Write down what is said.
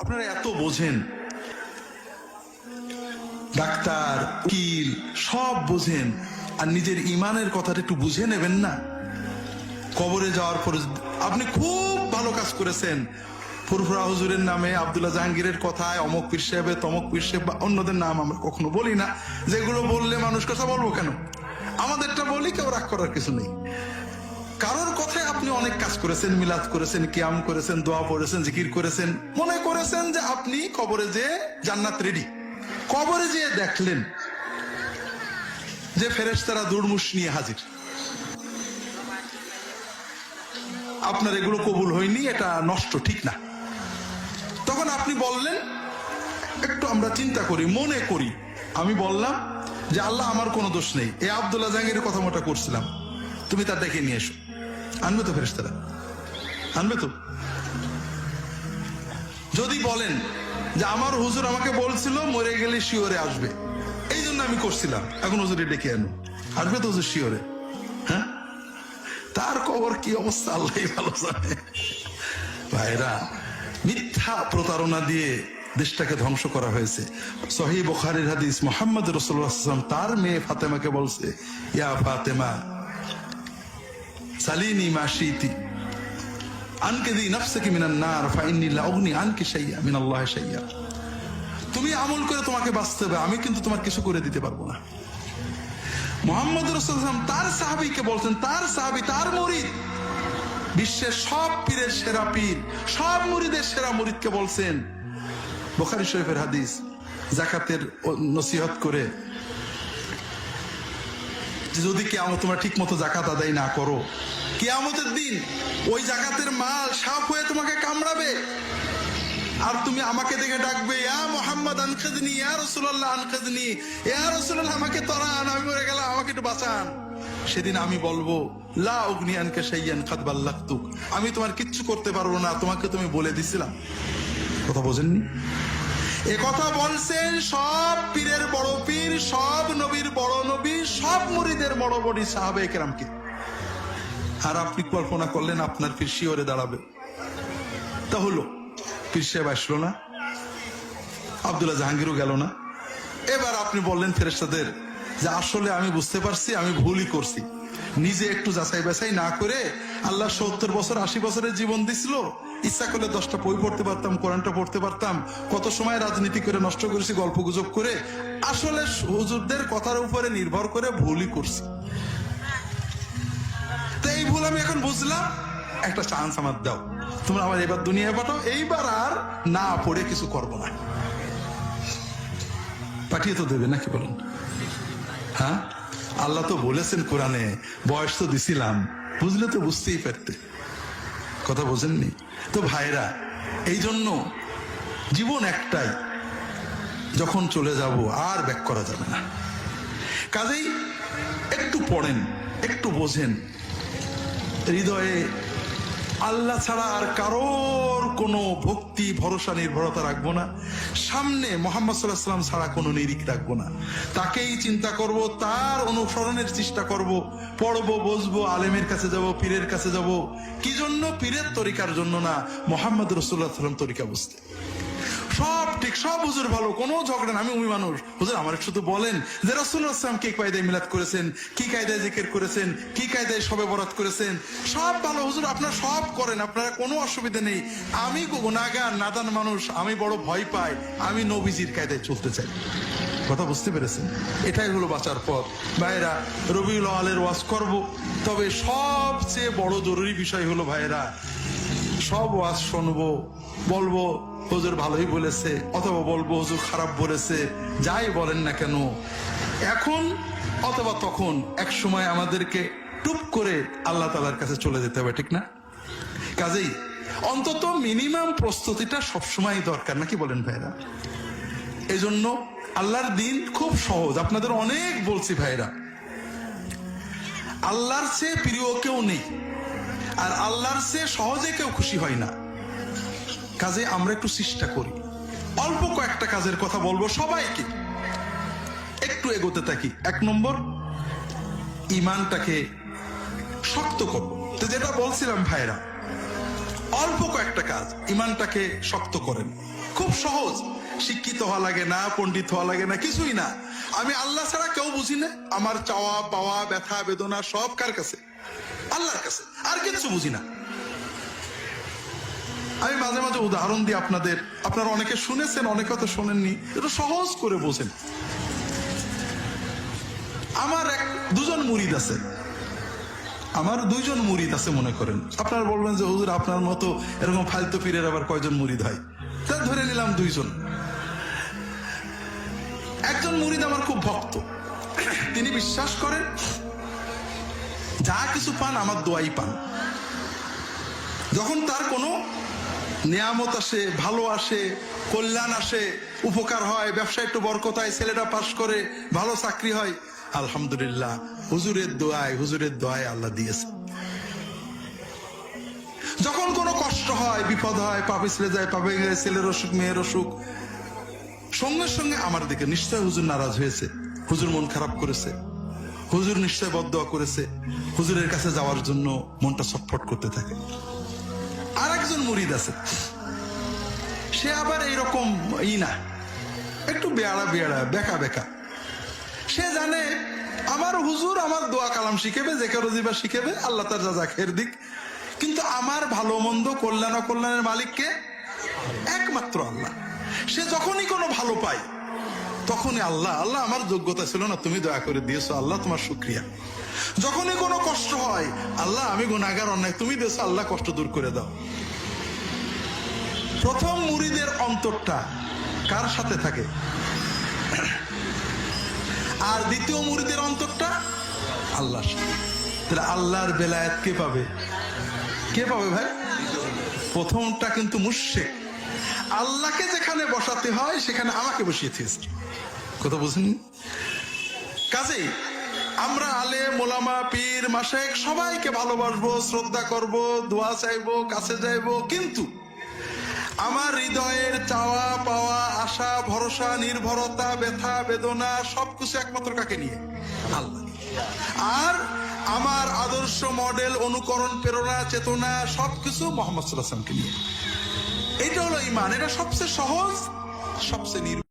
আপনারা এত বোঝেন। ডাক্তার, উকিল, সব বোঝেন। আর নিজের ইমানের কথাটা একটু বুঝে নেবেন না? কবরে যাওয়ার পরে আপনি খুব ভালো কাজ করেছেন। ফুরফুরা হুজুরের নামে আব্দুল্লাহ জাহাঙ্গীরের কথায়, অমক পীর সাহেবে, তমক পীর সাহেব বা অন্যদের নাম আমরা কখনো বলি না। যেগুলো বললে মানুষ কথা বলব কেন? আমাদেরটা বলি কেউ রাগ করার কিছু নেই। আপনি অনেক কাজ করেছেন, মিলাদ করেছেন, কিয়াম করেছেন, দোয়া পড়েছেন, জিকির করেছেন। মনে করেছেন যে আপনি কবরে যে জান্নাত রেডি কবরে যেয়ে দেখলেন যে ফেরেশতারা দুর্মুষ নিয়ে হাজির। আপনার এগুলো কবুল হয়নি, এটা নষ্ট, ঠিক না। তখন আপনি বললেন, একটু আমরা চিন্তা করি, মনে করি। আমি বললাম যে, আল্লাহ, আমার কোনো দোষ নেই। এ আবদুল্লাহ জাহাঙ্গীরের কথা মোটা করছিলাম। তুমি তার ডেকে নিয়ে এসো। আনবে তো ফেরেশতারা? আনবে তো? যদি বলেন যে আমার হুজুর আমাকে বলছিল, মরে গেলে শিওরে আসবে। এই জন্য আমি করছিলাম। এখন হুজুরে ডেকে আনো। আসবে তো হুজুর শিওরে? হ্যাঁ? তার কবর কি অবস্থা, আল্লাহ ভালো জানে। ভাইরা, মিথ্যা প্রতারণা দিয়ে দেশটাকে ধ্বংস করা হয়েছে। সহি বুখারীর হাদিস, মোহাম্মদ রসুল্লাহাম তার মেয়ে ফাতেমাকে বলছে, ইয়া ফাতেমা সালিনি মা শীতি আনকে দি নফসকে মিনান নার অগ্নি আনকে শাইয়া মিনাল্লাহ তুমি আমল করে তোমাকে বাঁচতে হবে। আমি কিন্তু তোমার কিছু করে দিতে পারব না। মোহাম্মদ রসুলাম তার সাহাবিকে বলছেন, তার সাহাবি, তার মরিদ। বিশ্বের সব পীরের সেরা পীর, সব মুরিদের সেরা মুরিদকে বলছেন, বোখারি শরীফের হাদিস, জাকাতের নসিহত করে যদি কেয়ামত তোমরা ঠিক মতো জাকাত আদায় না করো, কেয়ামতের দিন ওই জাকাতের মাল সাপ হয়ে তোমাকে কামড়াবে। আর তুমি আমাকে দেখে ডাকবে, ইয়া মোহাম্মদ আনখেদনি ইয়া রসুল্লাহ আনখেদনি ইয়া রসুল্লাহ আমাকে তরান আমি মরে গেলাম, আমাকে একটু বাঁচান। সেদিন আমি বলব, লা অগ্নিয়ানকে সাইয়ান খাদবাল্লাতুক আমি তোমার কিচ্ছু করতে পারব না, তোমাকে তুমি বলে দিছিলাম। কথা বোঝেননি? এ কথা বলছেন, সব পীরের বড় পীর, সব নবীর বড় নবী, সব মুরিদের বড় বড় সাহাবে কেরামকে আর আপনি কল্পনা করলেন আপনার পীর শিওরে দাঁড়াবে। তা হলো, পীর সাহেব আসলো না, আবদুল্লাহ জাহাঙ্গীরও গেল না। এবার আপনি বললেন ফেরেস্তাদের যে আসলে আমি বুঝতে পারছি, আমি ভুলই করছি। নিজে একটু যাচাই বাছাই না করে আল্লাহ সত্তর বছর, আশি বছরের জীবন দিছিল ইচ্ছা করলে দশটা বই পড়তে পারতাম, কোরআনটা পড়তে পারতাম। কত সময় রাজনীতি করে নষ্ট করেছি, গল্প গুজব করে। আসলে হুজুরদের কথার উপরে নির্ভর করে ভুলই করছি। তো এই ভুল আমি এখন বুঝলাম। একটা চান্স আমার দাও। তোমরা আমার এবার দুনিয়ায় পাঠাও। এইবার আর না পড়ে কিছু করব না। পাঠিয়ে তো দেবে নাকি বলেন? হ্যাঁ? আল্লাহ তো বলেছেন কোরআনে, বয়স তো দিছিলাম। বুঝলে তো বুঝতেই পারতে। কথা বোঝেননি? তো ভাইরা এই জন্য জীবন একটাই, যখন চলে যাব আর ব্যাক করা যাবে না। কাজেই একটু পড়েন, একটু বোঝেন। হৃদয়ে আল্লাহ ছাড়া আর কারোর কোনো ভক্তি, ভরসা, নির্ভরতা রাখব না। সামনে মোহাম্মদ সাল্লাহ ছাড়া কোনো নিরিখ রাখব না। তাকেই চিন্তা করব, তার অনুসরণের চেষ্টা করব। পড়ব, বসবো, আলেমের কাছে যাব, পীরের কাছে যাব। কি জন্য? পীরের তরিকার জন্য না, মোহাম্মদ রসুল্লাহ সাল্লাম তরিকা বুঝতে সব ঠিক, সব হুজুর ভালো, কোনো ঝগড়া না, আমি উমি মানুষ। হুজুর, আমার শুধু বলেন যে রসুল্লাহ আসলাম কি কায়দায় মিলাদ করেছেন, কি কায়দায় জিকির করেছেন, কি কায়দায় সবে বরাত করেছেন, সব ভালো। হুজুর, আপনারা সব করেন, আপনারা কোনো অসুবিধা নেই। আমি গুনাগার নাদান মানুষ, আমি বড় ভয় পাই, আমি নবীজির কায়দায় চলতে চাই। কথা বুঝতে পেরেছেন? এটাই হলো বাঁচার পথ। ভাইরা রবিউল আলের ওয়াজ করব। তবে সবচেয়ে বড় জরুরি বিষয় হলো ভাইরা সব ওয়াজ শুনব, বলব, হজুর ভালোই বলেছে, অথবা বলব, হজুর খারাপ বলেছে, যাই বলেন না কেন, এখন অথবা তখন এক সময় আমাদেরকে টুপ করে আল্লাহ তালার কাছে চলে যেতে হবে, ঠিক না? কাজেই অন্তত মিনিমাম প্রস্তুতিটা সবসময় দরকার, নাকি বলেন ভাইরা এই জন্য আল্লাহর দিন খুব সহজ। আপনাদের অনেক বলছি ভাইরা। আল্লাহর চেয়ে প্রিয় কেউ নেই। আর আল্লাহর চেয়ে সহজে কেউ খুশি হয় না। কাজে আমরা একটু চেষ্টা করি। অল্প কয়েকটা কাজের কথা বলব সবাইকে। একটু এগোতে থাকি। এক নম্বর, ইমানটাকে শক্ত করব। তো যেটা বলছিলাম ভাইরা, অল্প কয়েকটা কাজ ইমানটাকে শক্ত করেন। খুব সহজ। শিক্ষিত হওয়া লাগে না, পণ্ডিত হওয়া লাগে না, কিছুই না। আমি আল্লাহ ছাড়া কেউ বুঝি না। আমার চাওয়া, পাওয়া, ব্যথা, বেদনা সব কার কাছে? আল্লাহর কাছে। আর কিছু বুঝি না। আমি মাঝে মাঝে উদাহরণ দিই আপনাদের। আপনারা অনেকে শুনেছেন, অনেকে তো শোনেননি। একটু সহজ করে বোঝেন। আমার এক, দুজন মুরিদ আছে। আমার দুইজন মুরিদ আছে মনে করেন। আপনারা বলবেন যে, হুজুর, আপনার মতো এরকম ফালতু পীরের আবার কয়জন মুরিদ হয়? তা ধরে নিলাম দুইজন। একজন মুরিদ আমার খুব ভক্ত। তিনি বিশ্বাস করেন, যা কিছু পান আমার দোয়াই পান। যখন তার কোনো নিয়ামত আসে, ভালো আসে, কল্যাণ আসে, উপকার হয় ব্যবসা একটু বরকত হয়, ছেলেটা পাশ করে ভালো চাকরি হয়, আলহামদুলিল্লাহ, হুজুরের দোয়ায় হুজুরের দোয়ায় আল্লাহ দিয়েছে। যখন কোনো কষ্ট হয়, বিপদ হয়, পাপে ছেলে যায়, পাপে গেলে ছেলের অসুখ, মেয়ের অসুখ সঙ্গে সঙ্গে আমার দিকে নিশ্চয় হুজুর নারাজ হয়েছে, হুজুর মন খারাপ করেছে, হুজুর নিশ্চয় বদয়া করেছে, হুজুরের কাছে যাওয়ার জন্য মনটা ছটফট করতে থাকে। আর একজন মুরিদ আছে, সে আবার এইরকম ই না, একটু বেড়া বেড়া বেকা বেকা। সে জানে আমার হুজুর আমার দোয়া কালাম শিখেবে, যে কারও জিবা শিখেবে, আল্লাহ তার যা খের দিক। কিন্তু আমার ভালো মন্দ কল্যাণ অকল্যাণের মালিককে একমাত্র আল্লাহ। সে যখনই কোনো ভালো পায়, তখনই আল্লাহ আল্লাহ আমার যোগ্যতা ছিল না, তুমি দয়া করে দিয়েছ, আল্লাহ তোমার শুক্রিয়া। যখনই কোনো কষ্ট হয়, আল্লাহ, আমি গুণাগার অন্যায়, তুমি দিয়েছ, আল্লাহ, কষ্ট দূর করে দাও। প্রথম মুরিদের অন্তরটা কার সাথে থাকে? আর দ্বিতীয় মুরিদের অন্তরটা আল্লাহর সাথে। তাহলে আল্লাহর বেলায়েত কে পাবে? কে পাবে ভাই? প্রথমটা কিন্তু মুশেক আল্লাহকে যেখানে বসাতে হয়, সেখানে আমাকে বসিয়ে দিয়েছে। কথা বুঝেন কাজেই আমরা আলে মোলামা পীর, মাসেক, সবাইকে ভালোবাসবো, শ্রদ্ধা করব, দোয়া চাইব, কাছে যাইবো। কিন্তু আমার হৃদয়ের চাওয়া, পাওয়া, আশা, ভরসা, নির্ভরতা, ব্যথা, বেদনা, সবকিছু একমাত্র কাকে নিয়ে? আল্লাহ। আর আমার আদর্শ মডেল, অনুকরণ, প্রেরণা, চেতনা, সবকিছু মোহাম্মদ সাল্লাহামকে নিয়ে। এটা হলো ইমান এটা সবচেয়ে সহজ সবচেয়ে নির্ভর